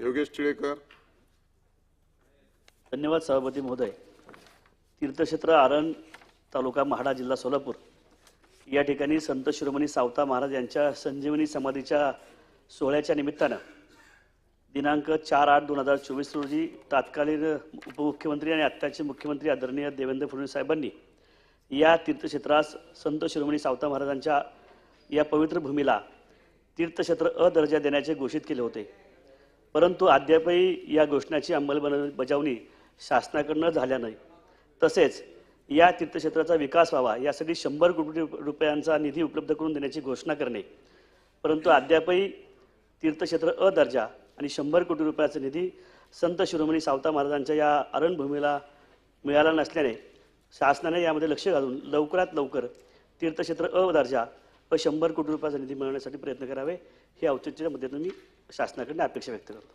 योगेश टिळेकर धन्यवाद सभापती महोदय. तीर्थक्षेत्र आरण तालुका महाडा जिल्हा सोलापूर. या ठिकाणी संत शिरोमणी सावता महाराज यांच्या संजीवनी समाधीच्या सोहळ्याच्या निमित्तानं दिनांक चार आठ दोन हजार चोवीस रोजी तात्कालीन उपमुख्यमंत्री आणि आत्ताचे मुख्यमंत्री आदरणीय देवेंद्र फडणवीस साहेबांनी या तीर्थक्षेत्रास संत शिरोमणी सावता महाराजांच्या या पवित्र भूमीला तीर्थक्षेत्र अ दर्जा देण्याचे घोषित केले होते. परंतु अद्यापही या घोषणाची अंमलबजावणी शासनाकडनं झाल्या नाही. तसेच या तीर्थक्षेत्राचा विकास व्हावा यासाठी शंभर कोटी रुपयांचा निधी उपलब्ध करून देण्याची घोषणा करणे परंतु अद्यापही तीर्थक्षेत्र अ दर्जा आणि शंभर कोटी रुपयाचा निधी संत शिरोमणी सावता महाराजांच्या या अरणभूमीला मिळाला नसल्याने शासनाने यामध्ये लक्ष घालून लवकरात लवकर तीर्थक्षेत्र अ दर्जा व शंभर कोटी रुपयाचा निधी मिळवण्यासाठी प्रयत्न करावे हे औचित्याच्या मध्येतून मी ಶಾಸನಗಳನ್ನ ಅಪೇಕ್ಷೆ ವ್ಯಕ್ತಗಳು